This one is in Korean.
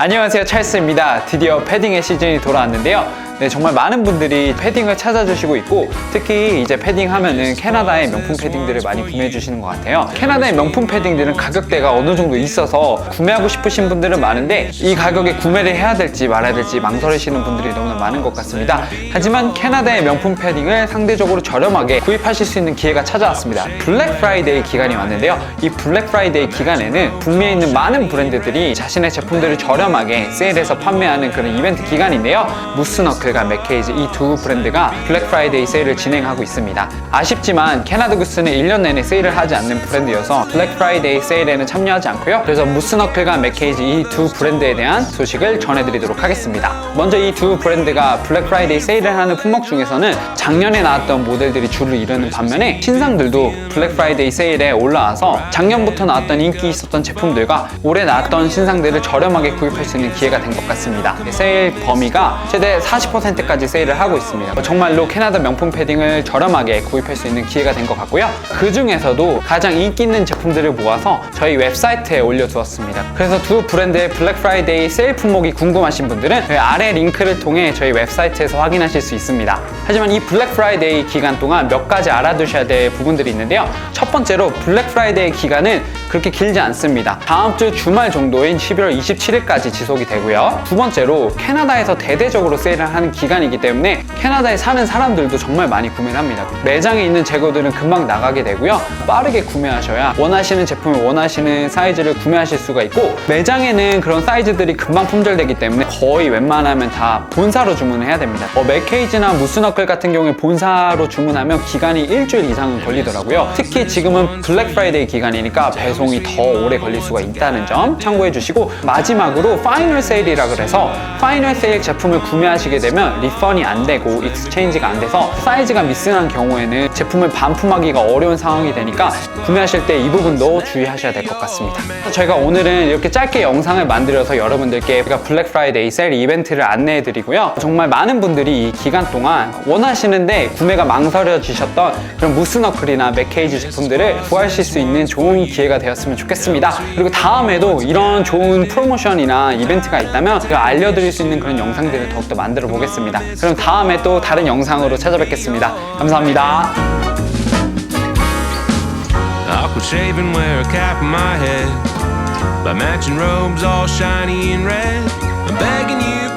안녕하세요 찰스입니다. 드디어 패딩의 시즌이 돌아왔는데요 네, 정말 많은 분들이 패딩을 찾아주시고 있고 특히 이제 패딩 하면은 캐나다의 명품 패딩들을 많이 구매해 주시는 것 같아요. 캐나다의 명품 패딩들은 가격대가 어느 정도 있어서 구매하고 싶으신 분들은 많은데 이 가격에 구매를 해야 될지 말아야 될지 망설이시는 분들이 너무나 많은 것 같습니다. 하지만 캐나다의 명품 패딩을 상대적으로 저렴하게 구입하실 수 있는 기회가 찾아왔습니다. 블랙 프라이데이 기간이 왔는데요. 이 블랙 프라이데이 기간에는 북미에 있는 많은 브랜드들이 자신의 제품들을 저렴하게 세일해서 판매하는 그런 이벤트 기간인데요. 무스너 클과 맥케이즈 이 두 브랜드가 블랙 프라이데이 세일을 진행하고 있습니다. 아쉽지만 캐나다 구스는 1년 내내 세일을 하지 않는 브랜드여서 블랙 프라이데이 세일에는 참여하지 않고요. 그래서 무스너클과 맥케이즈 이 두 브랜드에 대한 소식을 전해드리도록 하겠습니다. 먼저 이 두 브랜드가 블랙 프라이데이 세일을 하는 품목 중에서는 작년에 나왔던 모델들이 줄을 이루는 반면에 신상들도 블랙 프라이데이 세일에 올라와서 작년부터 나왔던 인기 있었던 제품들과 올해 나왔던 신상들을 저렴하게 구입할 수 있는 기회가 된 것 같습니다. 세일 범위가 최대 40% 까지 세일을 하고 있습니다. 정말로 캐나다 명품 패딩을 저렴하게 구입할 수 있는 기회가 된 것 같고요. 그 중에서도 가장 인기 있는 제품들을 모아서 저희 웹사이트에 올려두었습니다. 그래서 두 브랜드의 블랙 프라이데이 세일 품목이 궁금하신 분들은 그 아래 링크를 통해 저희 웹사이트에서 확인하실 수 있습니다. 하지만 이 블랙 프라이데이 기간 동안 몇 가지 알아두셔야 될 부분들이 있는데요. 첫 번째로 블랙 프라이데이 기간은 그렇게 길지 않습니다. 다음 주 주말 정도인 11월 27일까지 지속이 되고요. 두 번째로 캐나다에서 대대적으로 세일을 하는 기간이기 때문에 캐나다에 사는 사람들도 정말 많이 구매를 합니다. 매장에 있는 재고들은 금방 나가게 되고요. 빠르게 구매하셔야 원하시는 제품을 원하시는 사이즈를 구매하실 수가 있고 매장에는 그런 사이즈들이 금방 품절되기 때문에 거의 웬만하면 다 본사로 주문을 해야 됩니다. 어, 맥케이즈나 무스너클 같은 경우에 본사로 주문하면 기간이 일주일 이상은 걸리더라고요. 특히 지금은 블랙 프라이데이 기간이니까 배송 이 더 오래 걸릴 수가 있다는 점 참고해 주시고 마지막으로 파이널 세일이라 그래서 파이널 세일 제품을 구매하시게 되면 리펀이 안 되고 익스체인지가 안 돼서 사이즈가 미스한 경우에는 제품을 반품하기가 어려운 상황이 되니까 구매하실 때 이 부분도 주의하셔야 될 것 같습니다. 저희가 오늘은 이렇게 짧게 영상을 만들어서 여러분들께 우리가 블랙 프라이데이 세일 이벤트를 안내해 드리고요. 정말 많은 분들이 이 기간 동안 원하시는데 구매가 망설여지셨던 그런 무스너클이나 맥케이지 제품들을 구하실 수 있는 좋은 기회가 되었 으면 좋겠습니다. 그리고 다음에도 이런 좋은 프로모션이나 이벤트가 있다면 제가 알려드릴 수 있는 그런 영상들을 더욱더 만들어 보겠습니다. 그럼 다음에 또 다른 영상으로 찾아뵙겠습니다. 감사합니다. By matching robes all shiny and red. I'm begging you